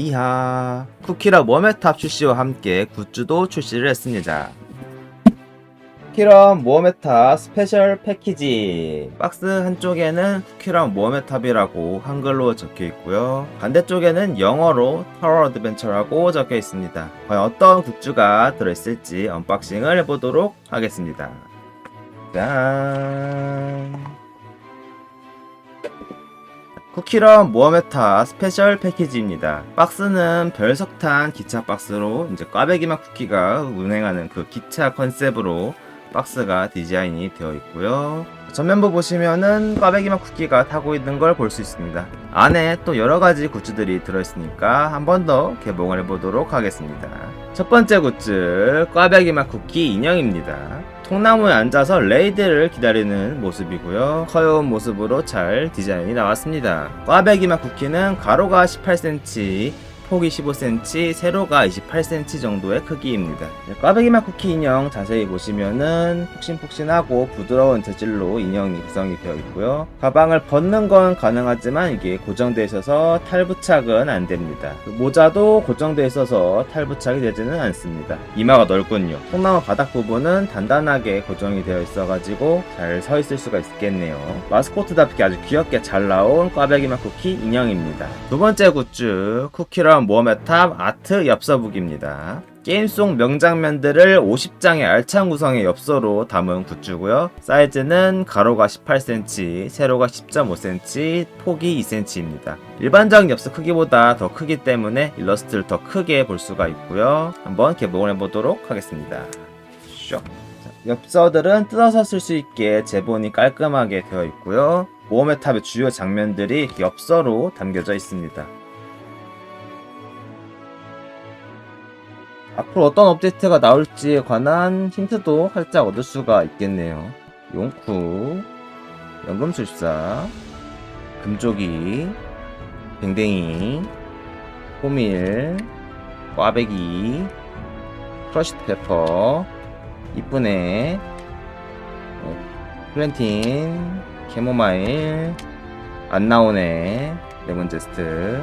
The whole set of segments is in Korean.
리하. 쿠키라 모메탑 출시와 함께 굿즈도 출시를 했습니다. 쿠키런 모어메탑 스페셜 패키지. 박스 한쪽에는 쿠키런 모어메탑이라고 한글로 적혀 있고요. 반대쪽에는 영어로 타워 어드벤처라고 적혀 있습니다. 과연 어떤 굿즈가 들어있을지 언박싱을 해보도록 하겠습니다. 짠 쿠키런 모어메타 스페셜 패키지입니다. 박스는 별석탄 기차 박스로 이제 꽈배기맛 쿠키가 운행하는 그 기차 컨셉으로 박스가 디자인이 되어 있고요. 전면부 보시면은 꽈배기맛 쿠키가 타고 있는 걸 볼 수 있습니다. 안에 또 여러 가지 굿즈들이 들어있으니까 한 번 더 개봉을 해보도록 하겠습니다. 첫 번째 굿즈 꽈배기맛 쿠키 인형입니다. 통나무에 앉아서 레이드를 기다리는 모습이고요. 커요운 모습으로 잘 디자인이 나왔습니다. 꽈배기맛 쿠키는 가로가 18cm, 폭이 15cm, 세로가 28cm 정도의 크기입니다. 네, 꽈배기맛 쿠키 인형 자세히 보시면은 푹신푹신하고 부드러운 재질로 인형이 구성이 되어 있고요. 가방을 벗는 건 가능하지만 이게 고정되어 있어서 탈부착은 안 됩니다. 그 모자도 고정되어 있어서 탈부착이 되지는 않습니다. 이마가 넓군요. 통나무 바닥 부분은 단단하게 고정이 되어 있어가지고 잘 서 있을 수가 있겠네요. 마스코트답게 아주 귀엽게 잘 나온 꽈배기맛 쿠키 인형입니다. 두 번째 굿즈 쿠키 런 모어메탑 아트 엽서북입니다. 게임 속 명장면들을 50장의 알찬 구성의 엽서로 담은 굿즈고요. 사이즈는 가로가 18cm, 세로가 10.5cm, 폭이 2cm입니다. 일반적인 엽서 크기보다 더 크기 때문에 일러스트를 더 크게 볼 수가 있고요. 한번 개봉을 해보도록 하겠습니다. 슉. 자, 엽서들은 뜯어서 쓸 수 있게 제본이 깔끔하게 되어 있고요. 모험의 탑의 주요 장면들이 엽서로 담겨져 있습니다. 앞으로 어떤 업데이트가 나올지에 관한 힌트도 살짝 얻을 수가 있겠네요. 용쿠, 연금술사, 금조기, 댕댕이, 호밀, 꽈배기, 크러쉬드 페퍼, 이쁜애, 어, 플랜틴, 캐모마일, 안 나오네, 레몬제스트,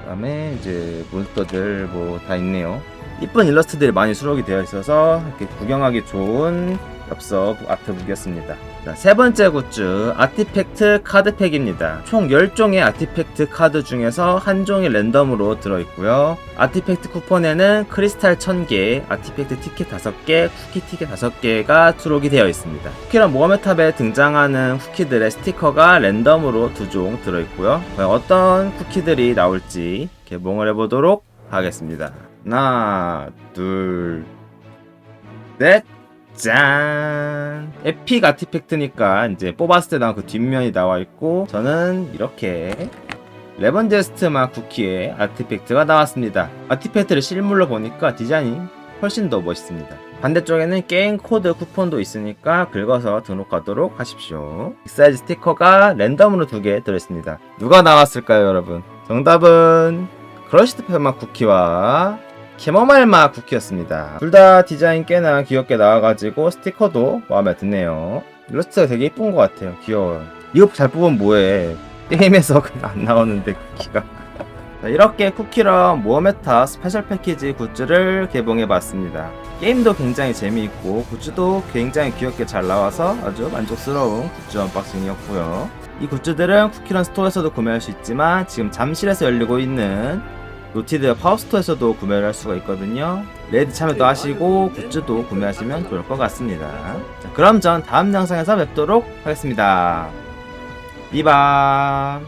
그 다음에 이제 몬스터들 뭐 다 있네요. 이쁜 일러스트들이 많이 수록이 되어 있어서 이렇게 구경하기 좋은 엽서 아트북이었습니다. 자, 세 번째 굿즈 아티팩트 카드팩입니다. 총 10종의 아티팩트 카드 중에서 한 종이 랜덤으로 들어있고요. 아티팩트 쿠폰에는 크리스탈 1000개, 아티팩트 티켓 5개, 쿠키 티켓 5개가 수록이 되어 있습니다. 쿠키랑 모험의탑에 등장하는 쿠키들의 스티커가 랜덤으로 두 종 들어있고요. 어떤 쿠키들이 나올지 개봉을 해보도록 하겠습니다. 하나, 둘, 넷, 짠! 에픽 아티팩트니까 이제 뽑았을 때 나온 그 뒷면이 나와 있고 저는 이렇게 레번제스트마 쿠키의 아티팩트가 나왔습니다. 아티팩트를 실물로 보니까 디자인이 훨씬 더 멋있습니다. 반대쪽에는 게임 코드 쿠폰도 있으니까 긁어서 등록하도록 하십시오. 이 사이즈 스티커가 랜덤으로 두 개 들어있습니다. 누가 나왔을까요, 여러분? 정답은 크러쉬드 페마 쿠키와 캐머마일마 쿠키였습니다. 둘 다 디자인 꽤나 귀엽게 나와가지고 스티커도 마음에 드네요. 일러스트가 되게 예쁜 것 같아요. 귀여워요. 이거 잘 뽑으면 뭐해. 게임에서 안 나오는데 쿠키가. 자, 이렇게 쿠키랑 모어메타 스페셜 패키지 굿즈를 개봉해봤습니다. 게임도 굉장히 재미있고 굿즈도 굉장히 귀엽게 잘 나와서 아주 만족스러운 굿즈 언박싱이었고요. 이 굿즈들은 쿠키런 스토어에서도 구매할 수 있지만 지금 잠실에서 열리고 있는 노티드 파워스토어에서도 구매를 할 수가 있거든요. 레드 참여도 하시고 굿즈도 구매하시면 좋을 것 같습니다. 자, 그럼 전 다음 영상에서 뵙도록 하겠습니다. 비바